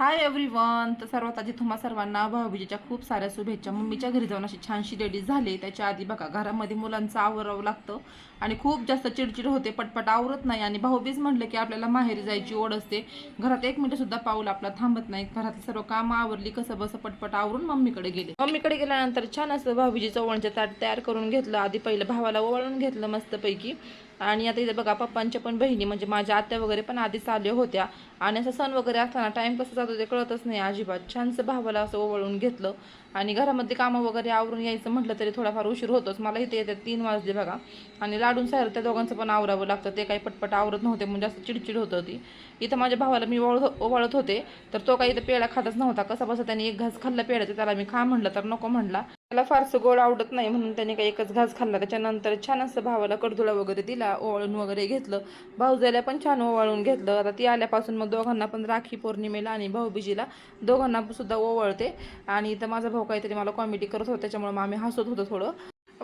Hi everyone तर सर्वात आधी तुम्हा सर्वांना भाऊबीजेच्या खूप साऱ्या शुभेच्छा. मम्मीच्या घरी जाऊन अशी छानशी रेडी झाली. त्याच्या आधी बघा घरामध्ये मुलांचं आवरावं लागतं आणि खूप जास्त चिडचिड होते पटपट आवरत नाही. आणि भाऊबीज म्हटलं की आपल्याला माहेरी जायची ओढ असते. घरात एक मिनटसुद्धा पाऊल आपला थांबत नाही. घरातली सर्व कामं आवरली कसं बसं पटपट आवरून मम्मीकडे गेले. मम्मीकडे गेल्यानंतर छान असं भाऊबीजीचं ओवळणचं ताट तयार करून घेतलं. आधी पहिलं भावाला ओवाळून घेतलं मस्तपैकी. आणि आता इथे बघा पप्पांच्या पण बहिणी म्हणजे माझ्या आत्या वगैरे पण आधीच आल्या होत्या. आणि असं सण वगैरे असताना टाइम कसं जातो ते कळतच नाही अजिबात. छानसं भावाला असं ओवळून घेतलं. आणि घरामध्ये कामं वगैरे आवरून यायचं म्हटलं तरी थोडाफार उशीर होतोच. मला इथे येते तीन वाजले बघा. आणि लाडून सायर त्या दोघांचं पण आवरावं लागतं. ते काही पटपट आवरत नव्हते म्हणजे असं चिडचिड होत होती. इथं माझ्या भावाला मी ओवळ ओवाळत होते. तर तो काही इथं पेढा खातच नव्हता. कसा बसा त्याने एक घास खाल्ला पेढ्याचा त्याला मी खा म्हणलं तर नको म्हणला. त्याला फारसं गोड आवडत नाही म्हणून त्याने काही एकच घास खाल्ला. त्याच्यानंतर छान असं भावाला कडधुळा वगैरे दिला ओवाळून वगैरे घेतलं. भाऊजाला पण छान ओवाळून घेतलं. आता ती आल्यापासून मग दोघांना पण राखी पौर्णिमेला आणि भाऊबीजीला दोघांना सुद्धा ओवाळते. आणि इथं माझा भाऊ काहीतरी मला कॉमेडी करत होता त्याच्यामुळे मग आम्ही हसत होतो थोडं.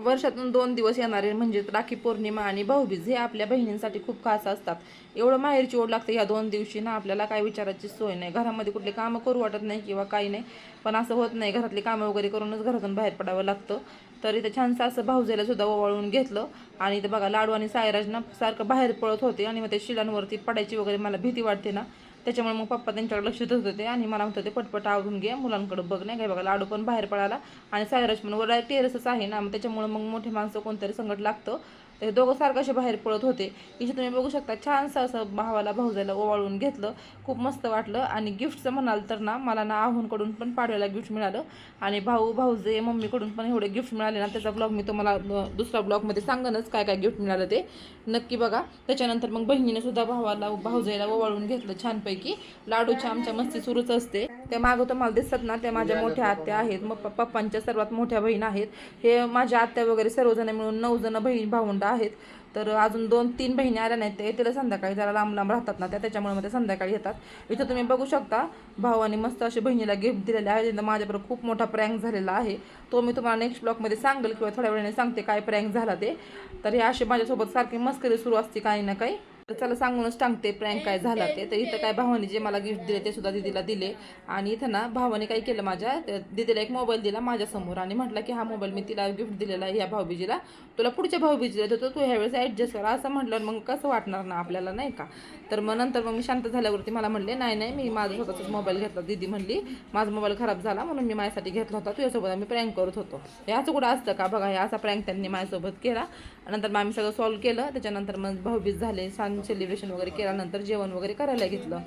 वर्षातून दोन दिवस येणारे म्हणजे राखी पौर्णिमा आणि भाऊबीज हे आपल्या बहिणींसाठी खूप खास असतात. एवढं माहेरची ओढ लागते या दोन दिवशी ना आपल्याला काय विचारायची सोय नाही. घरामध्ये कुठले कामं करू वाटत नाही किंवा काही नाही. पण असं होत नाही घरातली कामं वगैरे करूनच घरातून बाहेर पडावं लागतं. तर इथं छानसं असं भाऊजेला सुद्धा ओवाळून घेतलं. आणि इथं बघा लाडू आणि सायराज ना सारखं बाहेर पळत होते आणि मग ते शिलांवरती पडायची वगैरे मला भीती वाटते ना. त्याच्यामुळे मग पप्पा त्यांच्याकडे लक्ष देत होते आणि मला म्हणत होते पटपट आवरून घे मुलांकडे बघ नाही काय बघा लाडू पण बाहेर पडाला आणि सायरस पण वर टेरसच आहे ना मग त्याच्यामुळे मग मोठे माणसं कोणतरी संकट लागतं ते दोघं सारखं असे बाहेर पळत होते. इथे तुम्ही बघू शकता छानसं असं भावाला भाऊजायला ओवाळून घेतलं. खूप मस्त वाटलं. आणि गिफ्टचं म्हणाल तर ना मला ना आहूनकडून पण पाडव्याला गिफ्ट मिळालं. आणि भाऊ भाऊजे मम्मीकडून पण एवढे गिफ्ट मिळाले ना त्याचा ब्लॉग मी तुम्हाला दुसऱ्या ब्लॉगमध्ये सांगनच काय काय गिफ्ट मिळालं ते. नक्की बघा. त्याच्यानंतर मग बहिणीने सुद्धा भावाला भाऊजायला ओवाळून घेतलं छानपैकी. लाडूची आमच्या मस्ती सुरूच असते. त्या मागं तुम्हाला दिसतात ना त्या माझ्या मोठ्या आत्या आहेत. मग पप्पांच्या सर्वात मोठ्या बहीण आहेत. हे माझ्या आत्या वगैरे सर्वजण मिळून नऊ जण बहीण भावंड आहेत. तर अजून दोन तीन बहिणी आल्या नाहीत. ते तिला संध्याकाळी जरा लांब लांब राहतात ना त्या त्याच्यामुळे मध्ये संध्याकाळी येतात. इथं तुम्ही बघू शकता भावाने मस्त अशी बहिणीला गिफ्ट दिलेले आहे. माझ्याबरोबर खूप मोठा प्रँक झालेला आहे. तो मी तुम्हाला नेक्स्ट ब्लॉगमध्ये सांगेल किंवा थोड्या वेळाने सांगते काय प्रँक झाला ते. तर हे असे माझ्यासोबत सारखी मस्करी सुरू असते काही ना काही. तर चला सांगूनच सांगते प्रँक काय झाला ते. तर इथं काय भावाने जे मला गिफ्ट दिले ते सुद्धा दिदीला दिले. आणि इथं ना भावाने काय केलं माझ्या दीदीला दिदीला एक मोबाईल दिला माझ्यासमोर आणि म्हटलं की हा मोबाईल मी तिला गिफ्ट दिलेला आहे या भाऊबीजीला. तुला पुढच्या भाऊबीजीला देतो तू ह्यावेळेस ॲडजस्ट करा असं म्हटलं मग कसं वाटणार ना आपल्याला नाही का? तर मग नंतर मग मी शांत झाल्यावरती मला म्हणले नाही नाही मी माझा स्वतःचाच मोबाईल घेतला दिदी म्हणली. माझा मोबाईल खराब झाला म्हणून मी माझ्यासाठी घेतला होता तुझ्यासोबत आम्ही प्रँक करत होतो. हे असं कुठं असतं का? बघा हे असा प्रँक त्यांनी माझ्यासोबत केला. नंतर मग आम्ही सगळं सॉल्व्ह केलं. त्याच्यानंतर मग भाऊबीज झाले सांग छान सेलिब्रेशन वगैरे केल्यानंतर जेवण वगैरे करायला घेतलं.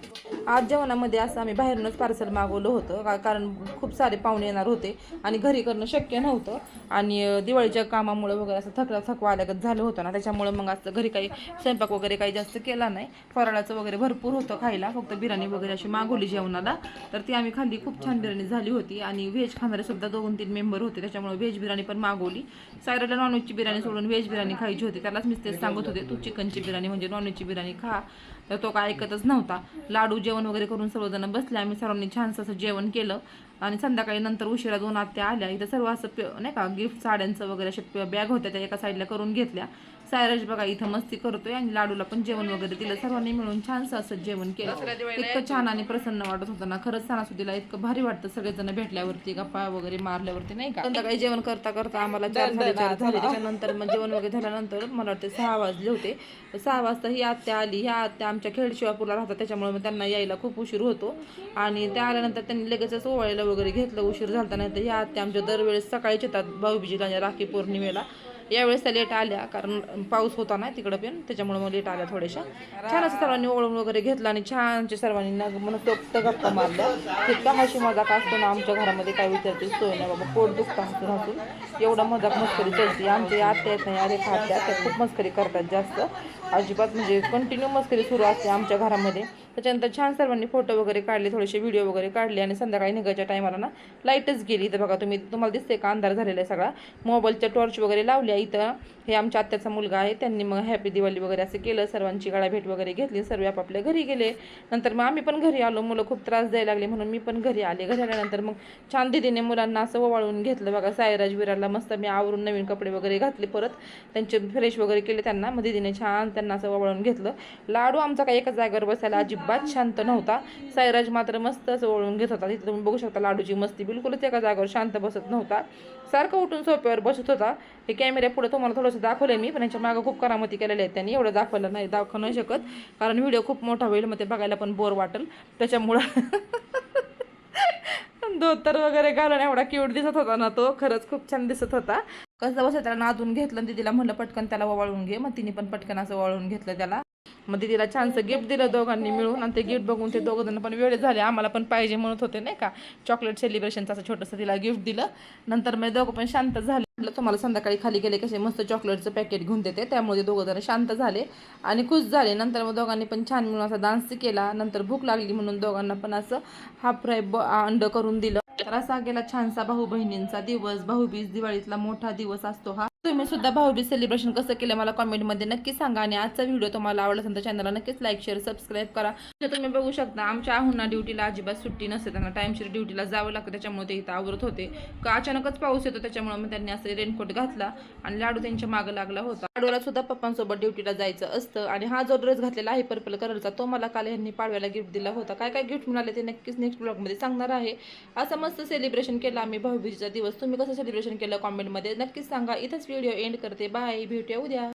आज जेवणामध्ये असं आम्ही बाहेरूनच पार्सल मागवलं होतं. का- कारण खूप सारे पाहुणे येणार होते आणि घरी करणं शक्य नव्हतं. आणि दिवाळीच्या कामामुळे वगैरे असं थकला थकवा आल्यागत झालं होतं ना. त्याच्यामुळे मग असं घरी काही स्वयंपाक वगैरे काही जास्त केला नाही. फराळाचं वगैरे भरपूर होतं खायला. फक्त बिर्याणी वगैरे अशी मागवली जेवणाला. तर ती आम्ही खाल्ली. खूप छान बिर्याणी झाली होती. आणि व्हेज खाणारे सुद्धा दोन तीन मेंबर होते. त्याच्यामुळे व्हेज बिर्याणी पण मागवली. सायराला नॉनव्हेजची बिर्याणी सोडून व्हेज बिर्याणी खायची होती. त्यालाच मी तेच सांगत होते. तू चिकनची बिर्याणी म्हणजे नॉनव्हेजची बिर्याणी खा. तर तो काय ऐकतच नव्हता. लाडू जेवण वगैरे करून सर्वजण बसले. आम्ही सर्वांनी छानसं असं जेवण केलं. आणि संध्याकाळी नंतर उशिरा दोन आत्या आल्या. इथं सर्व असं नाही का गिफ्ट साड्यांचं वगैरे असे बॅग होत्या त्या एका साईडला करून घेतल्या. सायराज बघा इथं मस्ती करतोय आणि लाडूला पण जेवण वगैरे दिलं. सर्वांनी मिळून छानसं असं जेवण केलं. इतकं छान आणि प्रसन्न वाटत होतं ना. खरंच सणासुदीला इतकं भारी वाटतं सगळेजण भेटल्यावरती गप्पा वगैरे मारल्यावरती नाही का? संध्याकाळी जेवण करता करता आम्हाला चार साडेचार झाले. त्याच्यानंतर मग जेवण वगैरे झाल्यानंतर मला वाटते सहा वाजले होते. सहा वाजता ही आत्या आली. ह्या आत्या आमच्या खेड शिवापूरला राहतात. त्याच्यामुळे मग त्यांना यायला खूप उशीर होतो. आणि त्या आल्यानंतर त्यांनी लगेचच ओवाळायला वगैरे घेतलं. उशीर झालता. नाही तर ह्या आत्या आमच्या दरवेळेस सकाळीच येतात भाऊबीजीला आणि राखी पौर्णिमेला. यावेळेस त्या लेट आल्या कारण पाऊस होता ना तिकडं पण त्याच्यामुळे मग लेट आल्या थोड्याशा. छान असं सर्वांनी ओळून वगैरे घेतलं आणि छानचे सर्वांनी नग मनसोक्त गप्पा मारल्या. तितका हशी मजाक असतो ना आमच्या घरामध्ये काय विचारते सोय नाही बाबा पोट दुखतं हसून हसून एवढा मजाक मस्करी चलते. आमचे आत्या येत नाही अरे खात्या त्या खूप मस्करी करतात जास्त. अजिबात म्हणजे कंटिन्यू मस्करी सुरू असते आमच्या घरामध्ये. त्याच्यानंतर छान सर्वांनी फोटो वगैरे काढले थोडेसे व्हिडिओ वगैरे काढले आणि संध्याकाळी निघायच्या टायमाला ना लाईटच गेली. इथं बघा तुम्ही तुम्हाला दिसते का? अंधार झालेला आहे सगळा. मोबाईलच्या टॉर्च वगैरे लावल्या इथं हे आमच्या आत्याचा मुलगा आहे. त्यांनी मग हॅपी दिवाळी वगैरे असं केलं. सर्वांची गाळाभेट वगैरे घेतली. सर्व आपापल्या घरी गेले. नंतर मग आम्ही पण घरी आलो. मुलं खूप त्रास द्यायला लागले. म्हणून मी पण घरी आले. घरी आल्यानंतर मग छान दिदीने मुलांना असं ओवाळून घेतलं. बघा सायराज विराला मस्त मी आवरून नवीन कपडे वगैरे घातले परत. त्यांचे फ्रेश वगैरे केले त्यांना. मग दिदीने छान त्यांना असं ओवाळून घेतलं. लाडू आमचा काही एका जागेवर बसायला अजिबात शांत नव्हता. सायराज मात्र मस्त असं ओळून घेत होता. तिथे तुम्ही बघू शकता लाडूची मस्ती बिलकुलच एका जागेवर शांत बसत नव्हता. सारखं उठून सोप्यावर बसत होता. हे कॅमेऱ्या पुढे तुम्हाला थोडंसं दाखवलं मी पण यांच्या मागं खूप करामती केलेल्या आहेत त्यांनी. एवढं दाखवलं नाही दाखवू नाही शकत कारण व्हिडिओ खूप मोठा होईल मग ते बघायला पण बोर वाटेल. त्याच्यामुळं धोतर वगैरे घालून एवढा क्यूट दिसत होता ना तो खरंच खूप छान दिसत होता. कसं बसं त्याला नादून घेतलं आणि दिदीला म्हणलं पटकन त्याला वळून घे. मग तिने पण पटकन असं वळून घेतलं त्याला. मग दिदीला छानसं गिफ्ट दिलं दोघांनी मिळून आणि ते गिफ्ट बघून ते दोघं जण पण वेळ झाले. आम्हाला पण पाहिजे म्हणत होते नाही का. चॉकलेट सेलिब्रेशनचं असं छोटंसं तिला गिफ्ट दिलं. नंतर मग दोघं पण शांत झाले. म्हटलं तुम्हाला संध्याकाळी खाली गेले कसे? मस्त चॉकलेटचं पॅकेट घेऊन देते. त्यामुळे ते दोघं जण शांत झाले आणि खुश झाले. नंतर मग दोघांनी पण छान मिळून असा डान्स केला. नंतर भूक लागली म्हणून दोघांना पण असं हाफ फ्राय ब अंड करून दिलं. तर असा गेला छानसा भाऊ बहिणींचा दिवस. भाऊबीज दिवाळीतला मोठा दिवस असतो हा. तुम्ही सुद्धा भाऊबीज सेलिब्रेशन कसं केलं मला कॉमेंटमध्ये नक्की सांगा. आणि आजचा व्हिडिओ तुम्हाला आवडला असेल तर चॅनलला नक्कीच लाईक शेअर सबस्क्राईब करा. तुम्ही बघू शकता आमच्या आहुना ड्युटीला अजिबात सुट्टी नसते. त्यांना टाईमशीर ड्युटीला जावं लागतं. त्याच्यामुळे ते इथं आवरत होते. का अचानकच पाऊस येतो त्याच्यामुळे मग त्यांनी असं रेनकोट घातला आणि लाडू त्यांच्या मागं लागला होता. लाडूला सुद्धा पप्पांसोबत ड्युटीला जायचं असतं. आणि हा जो ड्रेस घातलेला आहे पर्पल कलरचा तो मला काल यांनी पाडव्याला गिफ्ट दिला होता. काय काय गिफ्ट मिळाले ते नक्कीच नेक्स्ट ब्लॉगमध्ये सांगणार आहे. असं मस्त सेलिब्रेशन केलं आम्ही भाऊबीजचा दिवस. तुम्ही कसं सेलिब्रेशन केलं कॉमेंटमध्ये नक्कीच सांगा. इथंच व्हिडिओ एंड करते. बाय भेटूया उद्या.